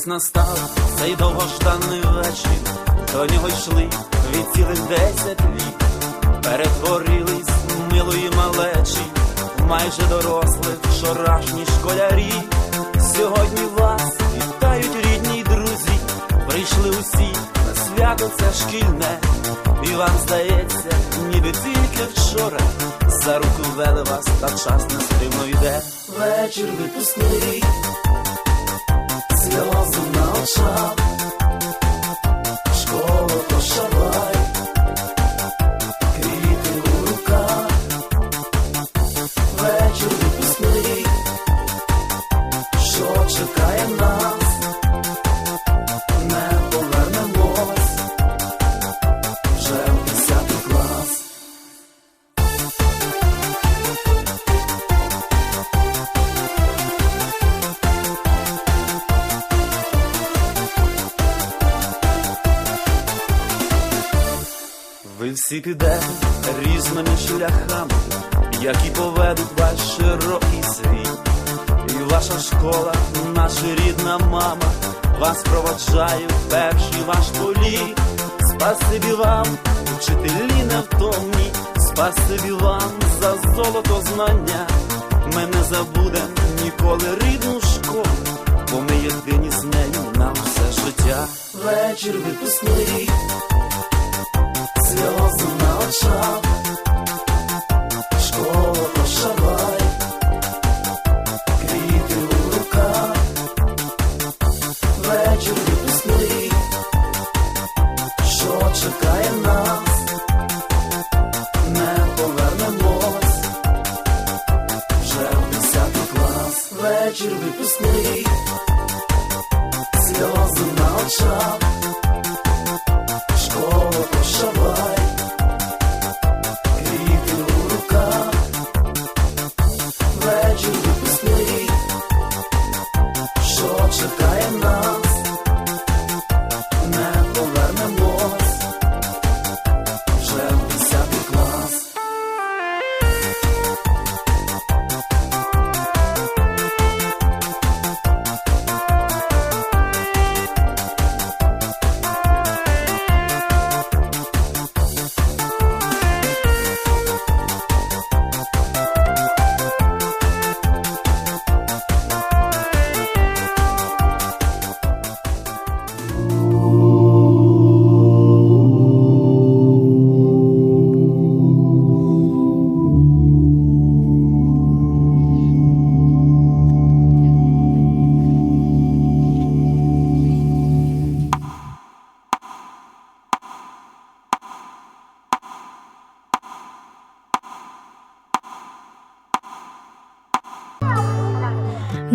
ось настав цей довгожданий вечір, до нього йшли від цілих десять літ, перетворились милої малечі, майже дорослих вчорашні школярі. Сьогодні вас вітають рідні друзі, прийшли усі на свято це шкільне, і вам здається, ніби тільки вчора за руку вели вас, та час нестримно йде. Вечір випускний сльози на Ви всі підете різними шляхами, які поведуть ваш широкий світ. І ваша школа, наша рідна мама, вас проводжає в перший ваш політ. Спасибі вам, вчителі невтомні, спасибі вам за золото знання. Ми не забудем ніколи рідну школу, бо ми єдині з нею на все життя. Вечір випускний сльози школа пошавай, квіти у руках, вечір випускний, що чекає нас, не повернемось, вже в десятий клас, вечір випускний, сльози на очах.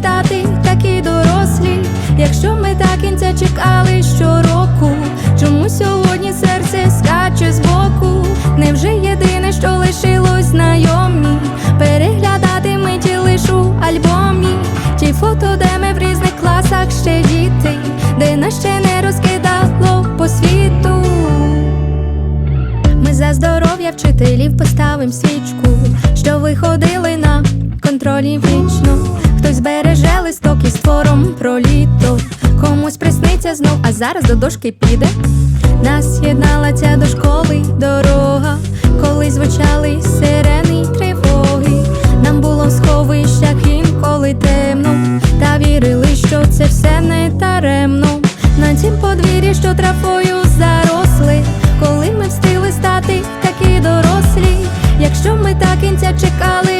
Стати такі дорослі, якщо ми так кінця чекали щороку, чому сьогодні серце скаче збоку? Невже єдине, що лишилось знайомі? Переглядати ми ті лиш у альбомі, ті фото, де ми в різних класах ще діти, де нас ще не розкидало по світу. Ми за здоров'я вчителів поставим свічку, що виходили на контролі вічно. Збереже листок із твором про літо, комусь присниться знов, а зараз до дошки піде. Нас єднала ця до школи дорога, коли звучали сирени й тривоги. Нам було в сховищах інколи темно, та вірили, що це все не таремно. На цім подвір'ї, що трафою заросли, коли ми встигли стати такі дорослі. Якщо ми так кінця чекали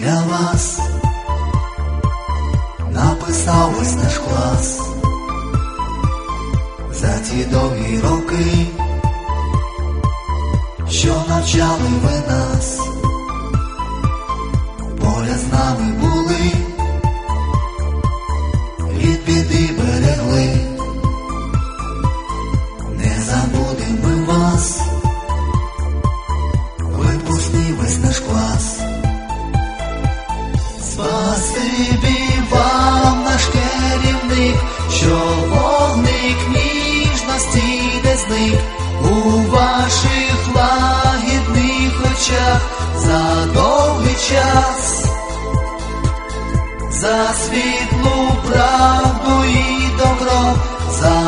для вас. Написав ось наш клас. За ті довгі роки, що навчали ви нас,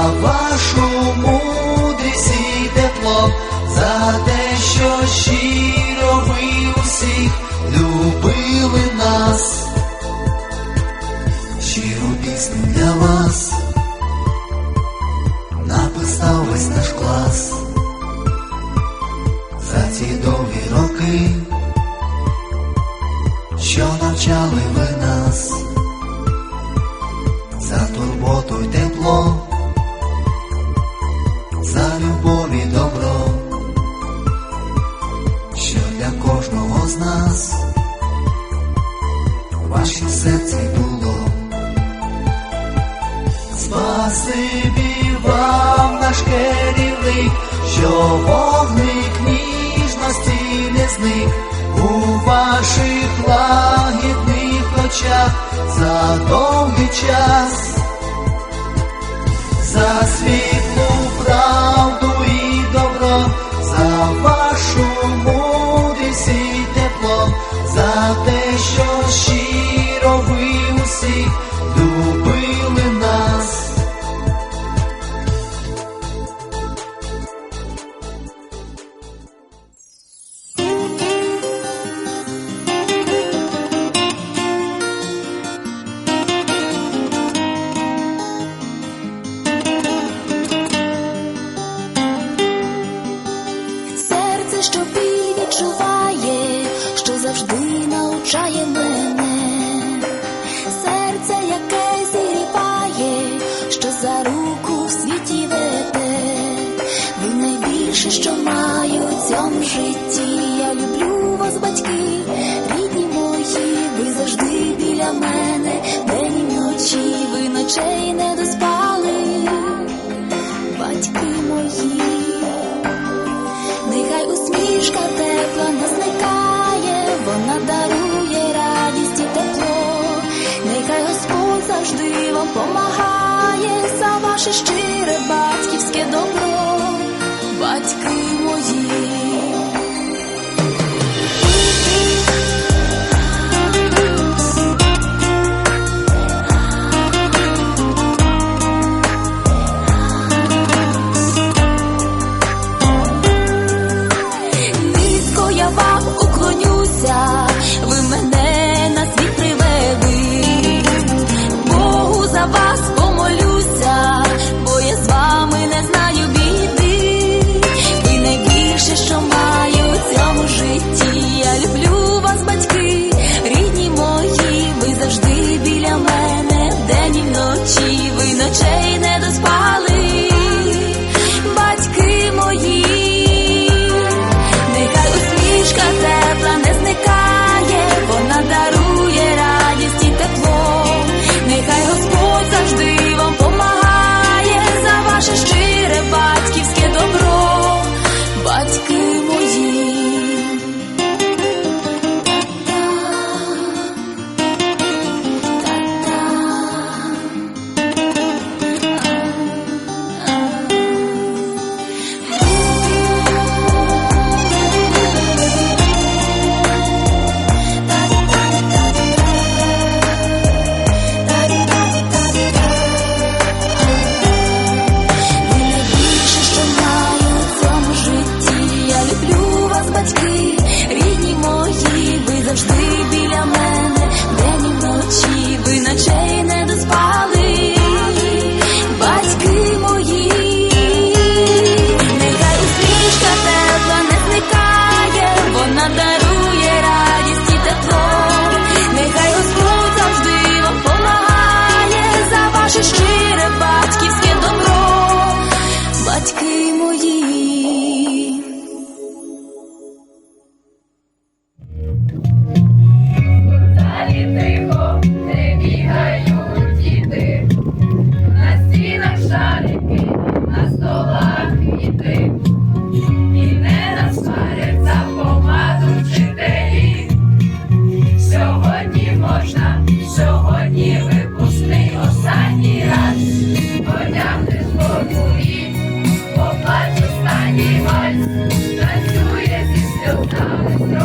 вашу мудрість і тепло, за те, що щиро ви усіх любили нас. Щиру пісню для вас. Написав весь наш клас. За ці довгі роки, що навчали ви нас, за турботу за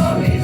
Amen.